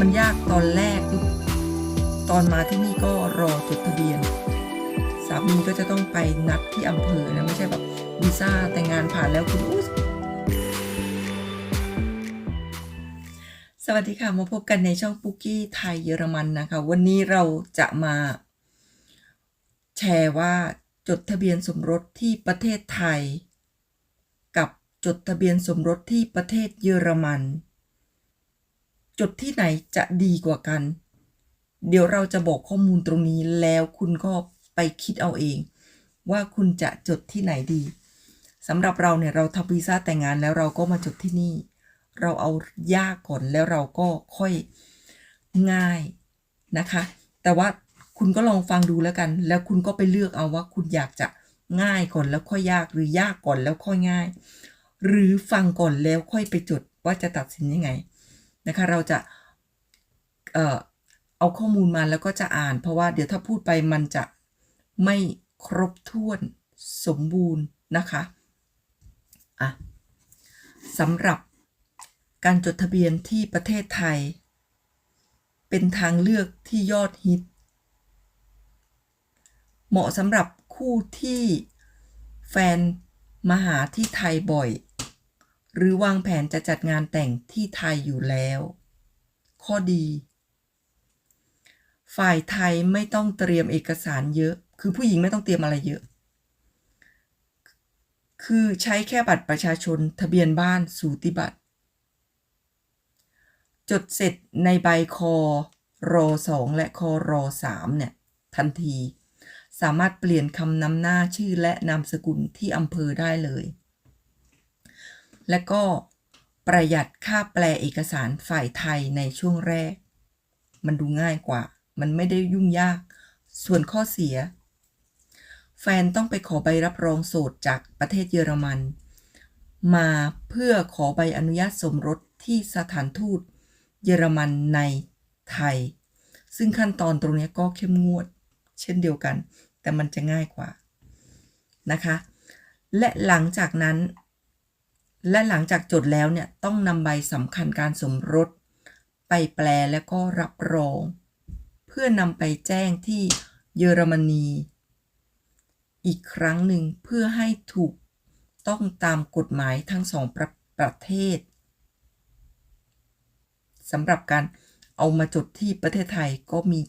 มันยากตอนแรกตอนมาที่นี่ก็รอจดทะเบียน สามีก็จะต้องไปนัดที่อำเภอนะไม่ใช่แบบวีซ่าแต่งงานผ่านแล้วคุณอุ๊ยสวัสดีค่ะ มาพบกันในช่องปุกกี้ไทยเยอรมันนะคะ วันนี้เราจะมา แชร์ว่าจดทะเบียนสมรสที่ประเทศไทย กับจดทะเบียนสมรสที่ประเทศเยอรมัน จุดที่ไหนจะดีกว่ากัน เดี๋ยวเราจะบอกข้อมูลตรงนี้แล้วคุณก็ไปคิดเอาเอง ว่าคุณจะจดที่ไหนดีสำหรับเราเนี่ยเราทำวีซ่าแต่งงานแล้วเราก็มาจดที่นี่ เราเอายากก่อนแล้วเราก็ค่อยง่ายนะคะ แต่ว่าคุณก็ลองฟังดูแล้วกัน แล้วคุณก็ไปเลือกเอาว่าคุณอยากจะง่ายก่อนแล้วค่อยยากหรือยากก่อนแล้วค่อยง่าย หรือฟังก่อนแล้วค่อยไปจดว่าจะตัดสินยังไง นะคะ เราจะเอ่อเอาข้อมูลมาแล้วก็จะอ่าน เพราะว่าเดี๋ยวถ้าพูดไปมันจะไม่ครบถ้วนสมบูรณ์นะคะอะสำหรับการจดทะเบียนที่ประเทศไทย เป็นทางเลือกที่ยอดฮิต เหมาะสำหรับคู่ที่แฟนมาหาที่ไทยบ่อย หรือวางแผนจะจัดงานแต่งที่ไทยอยู่แล้ว ข้อดี ฝ่ายไทยไม่ต้องเตรียมเอกสารเยอะ คือผู้หญิงไม่ต้องเตรียมอะไรเยอะ คือใช้แค่บัตรประชาชนทะเบียนบ้านสูติบัตร จดเสร็จในใบคอรอสองและคอรอสามเนี่ย ทันที สามารถเปลี่ยนคำนำหน้าชื่อและนามสกุลที่อำเภอได้เลย และก็ประหยัดค่าแปลเอกสารฝ่ายไทยในช่วงแรก มันดูง่ายกว่า มันไม่ได้ยุ่งยาก ส่วนข้อเสีย แฟนต้องไปขอใบรับรองโสดจากประเทศเยอรมัน มาเพื่อขอใบอนุญาตสมรสที่สถานทูตเยอรมันในไทย ซึ่งขั้นตอนตรงนี้ก็เข้มงวด เช่นเดียวกัน แต่มันจะง่ายกว่านะคะ และหลังจากนั้น และหลังจากจดแล้วเนี่ยต้องนำใบสำคัญการสมรส ไปแปลและก็รับรอง เพื่อนำไปแจ้งที่เยอรมนี อีกครั้งหนึ่งเพื่อให้ถูกต้องตามกฎหมายทั้งสองประประเทศสำหรับการเอามาจดที่ประเทศไทยก็มี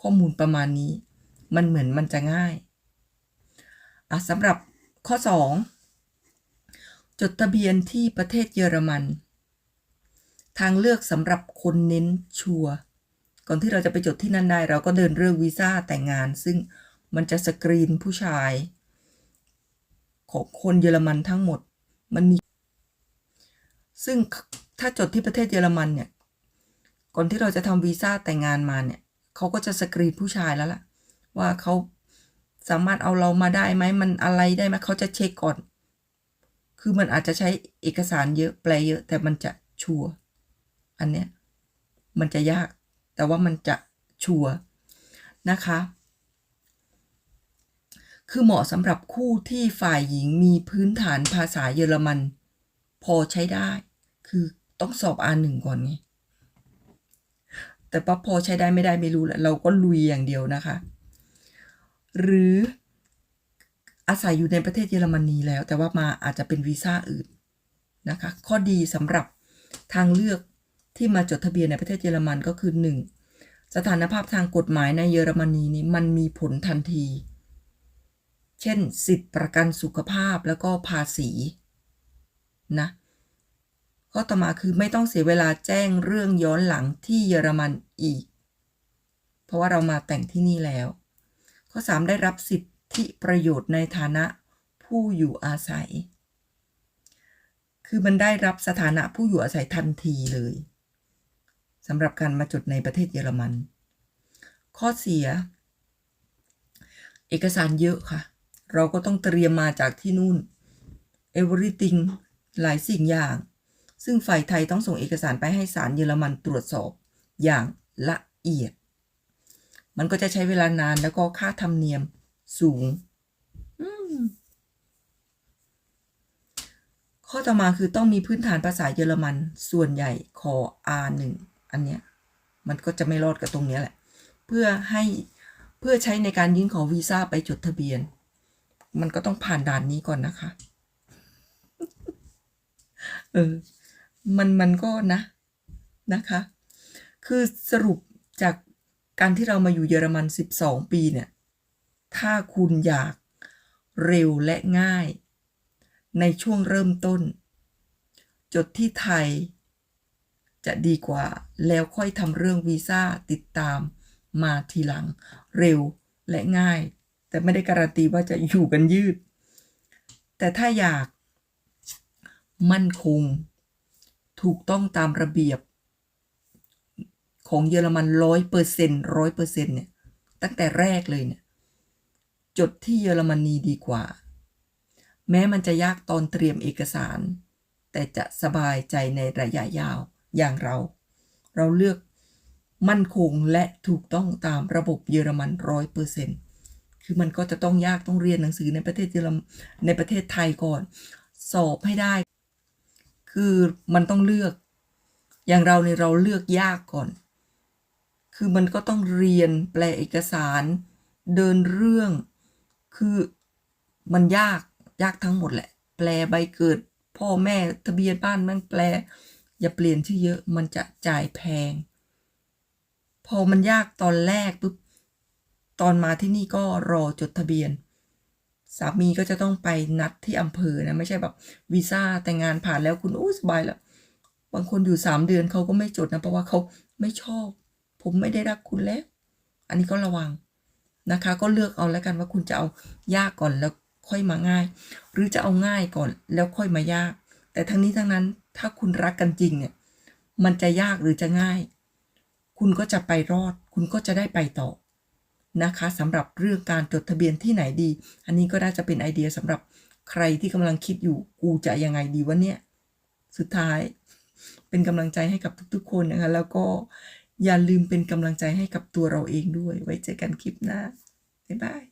ข้อมูลประมาณนี้ มันเหมือนมันจะง่ายอะสำหรับข้อ 2 จดทะเบียนที่ประเทศเยอรมัน ทางเลือกสำหรับคนเน้นชัวร์ก่อนที่เราจะไปจดที่นั่นได้ เราก็เดินเรื่องวีซ่าแต่งงาน ซึ่งมันจะสกรีนผู้ชาย ของคนเยอรมันทั้งหมดมันมี ซึ่งถ้าจดที่ประเทศเยอรมันเนี่ย ก่อนที่เราจะทำวีซ่าแต่งงานมาเนี่ยเขาก็จะสกรีนผู้ชายแล้วล่ะ ว่าเขาสามารถเอาเรามาได้ไหมมันอะไรได้ไหมเขาจะเช็คก่อน คือมันอาจจะใช้เอกสารเยอะแปลเยอะ แต่มันจะชัวร์อันเนี้ยมันจะยาก แต่ว่ามันจะชัวร์นะคะ คือเหมาะสำหรับคู่ที่ฝ่ายหญิงมีพื้นฐานภาษาเยอรมัน พอใช้ได้ คือต้องสอบ R1 ก่อนไงแต่ว่าพอใช้ได้ไม่ได้ไม่รู้แหละเราก็ลุยอย่างเดียวนะคะ หรือ อาศัยอยู่ในประเทศเยอรมนีแล้ว แต่ว่ามาอาจจะเป็นวีซ่าอื่นนะคะ ข้อดีสำหรับทางเลือกที่มาจดทะเบียนในประเทศเยอรมันก็คือ 1. สถานภาพทางกฎหมายในเยอรมนีนี้มันมีผลทันที เช่น สิทธิประกันสุขภาพแล้วก็ภาษีนะข้อต่อมาคือไม่ต้องเสียเวลาแจ้งเรื่องย้อนหลังที่เยอรมันอีก เพราะว่าเรามาแต่งที่นี่แล้ว ข้อ 3 ได้รับสิทธิ ประโยชน์ในฐานะผู้อยู่อาศัย คือมันได้รับสถานะผู้อยู่อาศัยทันทีเลยสำหรับการมาจดในประเทศเยอรมัน ข้อเสีย เอกสารเยอะค่ะ เราก็ต้องเตรียมมาจากที่นู่น everything หลายสิ่งอย่าง ซึ่งฝ่ายไทยต้องส่งเอกสารไปให้ศาลเยอรมันตรวจสอบอย่างละเอียด มันก็จะใช้เวลานานแล้วก็ค่าธรรมเนียม สูง ข้อต่อมาคือต้องมีพื้นฐานภาษาเยอรมัน ส่วนใหญ่ขอ R1 อันเนี้ย มันก็จะไม่รอดกับตรงเนี้ยแหละ เพื่อให้เพื่อใช้ในการยื่นขอวีซ่าไปจดทะเบียน มันก็ต้องผ่านด่านนี้ก่อนนะคะ เออ มันมันก็นะนะคะ คือสรุปจากการที่เรามาอยู่เยอรมัน 12 ปีเนี่ย ถ้าคุณอยากเร็วและง่าย ในช่วงเริ่มต้น จดที่ไทย จะดีกว่า แล้วค่อยทำเรื่องวีซ่าติดตามมาทีหลังเร็วและง่าย แต่ไม่ได้การันตีว่าจะอยู่กันยืด แต่ถ้าอยาก มั่นคง ถูกต้องตามระเบียบ ของเยอรมันร้อยเปอร์เซ็นต์ร้อยเปอร์เซ็นต์เนี่ย ตั้งแต่แรกเลยเนี่ย จดที่เยอรมนีดีกว่า แม้มันจะยากตอนเตรียมเอกสาร แต่จะสบายใจในระยะยาวอย่างเรา เราเลือกมั่นคงและถูกต้องตามระบบเยอรมันร้อยเปอร์เซ็นต์คือมันก็จะต้องยากต้องเรียนหนังสือในประเทศเยอรมในประเทศไทยก่อน สอบให้ได้ คือมันต้องเลือก อย่างเราเนี่ยเราเลือกยากก่อน คือมันก็ต้องเรียนแปลเอกสาร เดินเรื่อง คือมันยากยากทั้งหมดแหละ แปลใบเกิด พ่อแม่ทะเบียนบ้านมันแปล อย่าเปลี่ยนชื่อเยอะมันจะจ่ายแพง พอมันยากตอนแรกปุ๊บตอนมาที่นี่ก็รอจดทะเบียน สามีก็จะต้องไปนัดที่อำเภอนะไม่ใช่แบบวีซ่าแต่งงานผ่านแล้วคุณโอ้สบายแล้วบางคนอยู่สามเดือนเขาก็ไม่จดนะเพราะว่าเขาไม่ชอบ ผมไม่ได้รักคุณแล้ว อันนี้ก็ระวัง นะคะ ก็เลือกเอาแล้วกันว่าคุณจะเอายากก่อนแล้วค่อยมาง่าย หรือจะเอาง่ายก่อนแล้วค่อยมายาก แต่ทั้งนี้ทั้งนั้นถ้าคุณรักกันจริงเนี่ยมันจะยากหรือจะง่าย คุณก็จะไปรอด คุณก็จะได้ไปต่อนะคะสำหรับเรื่องการจดทะเบียนที่ไหนดี อันนี้ก็น่าจะเป็นไอเดียสำหรับใครที่กำลังคิดอยู่กูจะยังไงดีวะเนี่ย สุดท้ายเป็นกำลังใจให้กับทุกๆ คนนะคะแล้วก็ อย่าลืมเป็นกำลังใจให้กับตัวเราเองด้วย ไว้เจอกันคลิปหน้า บ๊ายบาย